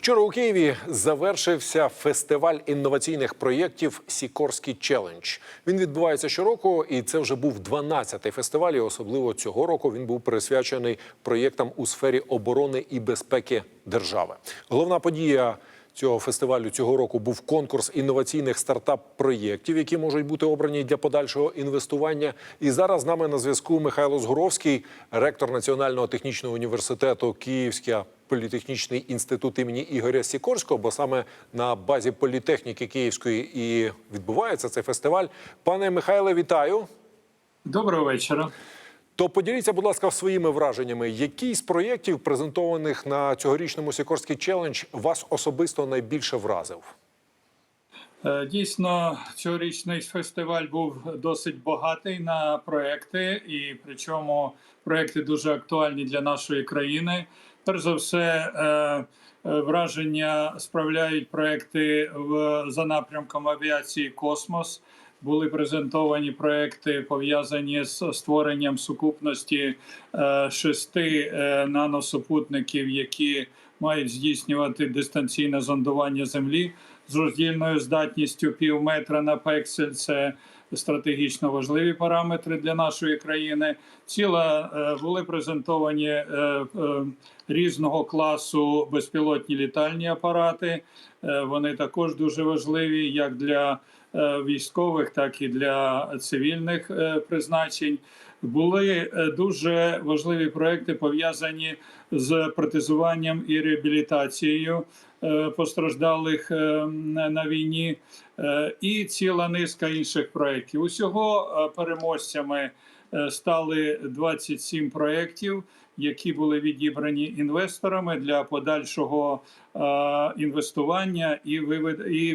Вчора у Києві завершився фестиваль інноваційних проєктів Сікорський челендж. Він відбувається щороку, і це вже був 12-й фестиваль. І особливо цього року він був присвячений проєктам у сфері оборони і безпеки держави. Головна подія цього фестивалю цього року був конкурс інноваційних стартап-проєктів, які можуть бути обрані для подальшого інвестування. І зараз з нами на зв'язку Михайло Згуровський, ректор Національного технічного університету Київська. Політехнічний інститут імені Ігоря Сікорського, бо саме на базі політехніки Київської і відбувається цей фестиваль. Пане Михайле, вітаю. Доброго вечора. То поділіться, будь ласка, своїми враженнями. Який з проєктів, презентованих на цьогорічному Сікорський челендж, вас особисто найбільше вразив? Е, Дійсно, цьогорічний фестиваль був досить багатий на проекти, і причому проекти дуже актуальні для нашої країни. Перш за все, е, е, враження справляють проекти за напрямком авіації Космос. Були презентовані проекти пов'язані з створенням сукупності е, шести е, наносупутників, які мають здійснювати дистанційне зондування Землі з роздільною здатністю пів метра на пексель. Це стратегічно важливі параметри для нашої країни. Ціла е, були презентовані різного класу безпілотні літальні апарати. Е, Вони також дуже важливі як для е, військових, так і для цивільних е, призначень. Були дуже важливі проекти пов'язані з протезуванням і реабілітацією постраждалих на війні, і ціла низка інших проєктів. Усього переможцями стали 27 проєктів, які були відібрані інвесторами для подальшого е, інвестування і вивед е,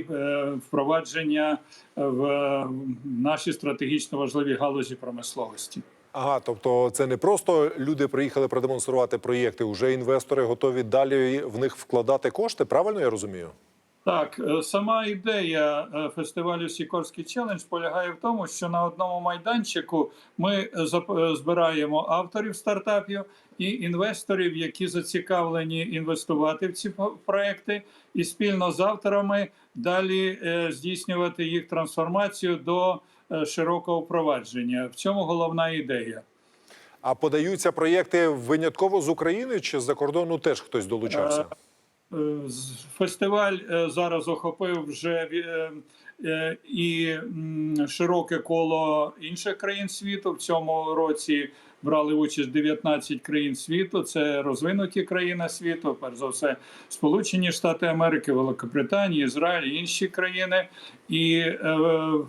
впровадження в наші стратегічно важливі галузі промисловості. Ага, тобто це не просто люди приїхали продемонструвати проєкти. Уже інвестори готові далі в них вкладати кошти. Правильно я розумію? Так, е, сама ідея е, фестивалю Сікорський челендж полягає в тому, що на одному майданчику ми е, збираємо авторів стартапів і інвесторів, які зацікавлені інвестувати в ці проекти, і спільно з авторами далі здійснювати їх трансформацію до широкого впровадження. В цьому головна ідея. А подаються проєкти винятково з України чи з-за кордону теж хтось долучався? Е, Фестиваль е, зараз охопив вже е, і широке коло інших країн світу. В цьому році брали участь 19 країн світу. Це розвинуті країни світу, перш за все, Сполучені Штати Америки, Великобританія, Ізраїль, інші країни. І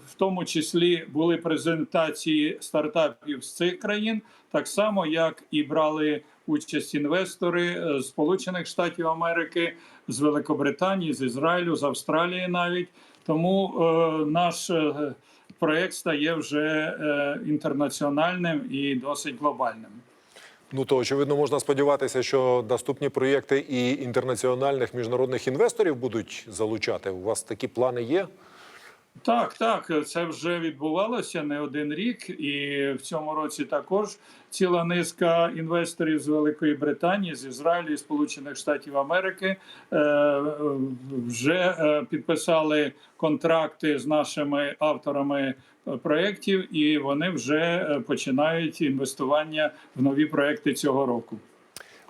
в тому числі були презентації стартапів з цих країн, так само як і брали участь інвестори е, з Сполучених Штатів Америки, з Великобританії, з Ізраїлю, з Австралії навіть. Тому е, наш е, проект стає вже е, інтернаціональним і досить глобальним. Ну то очевидно можна сподіватися, що наступні проєкти і інтернаціональних міжнародних інвесторів будуть залучати. У вас такі плани є? Так, так, це вже відбувалося не один рік, і в цьому році також ціла низка інвесторів з Великої Британії, з Ізраїлю, і Сполучених Штатів Америки е, вже е, підписали контракти з нашими авторами проєктів, і вони вже е, починають інвестування в нові проекти цього року.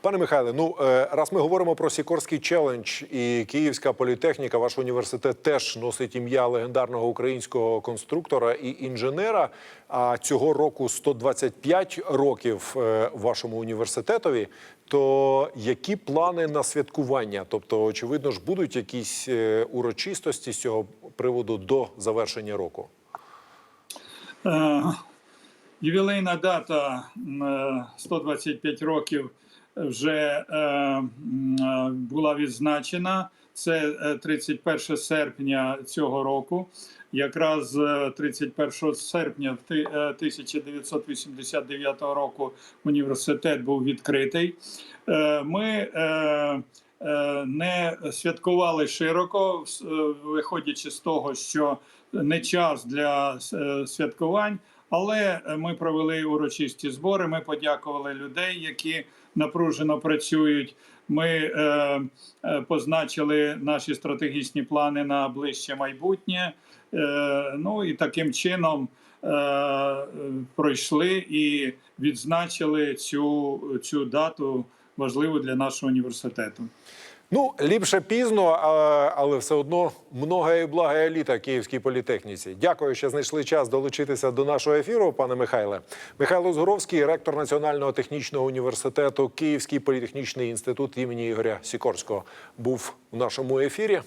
Пане Михайле, ну е, раз ми говоримо про Сікорський челендж і Київська політехніка, ваш університет теж носить ім'я легендарного українського конструктора і інженера. А цього року 125 років е, вашому університетові. То які плани на святкування? Тобто, очевидно ж, будуть якісь е, урочистості з цього приводу до завершення року? Ювілейна дата м, е, 125 років вже е, е, була відзначена. Це е, 31 серпня цього року. Якраз е, 31 серпня в ти- е, 1989 року університет був відкритий. Е, Ми е, е, не святкували широко, е, виходячи з того, що не час для е, святкувань. Але ми провели урочисті збори. Ми подякували людей, які напружено працюють Ми е, е, позначили наші стратегічні плани на ближче майбутнє. Е, ну і таким чином е, пройшли і відзначили цю, цю дату важливу для нашого університету. Ну, ліпше пізно, але все одно много і блага еліта Київській політехніці. Дякую, що знайшли час долучитися до нашого ефіру, пане Михайле. Михайло Згуровський, ректор Національного технічного університету, Київський політехнічний інститут імені Ігоря Сікорського, був у нашому ефірі.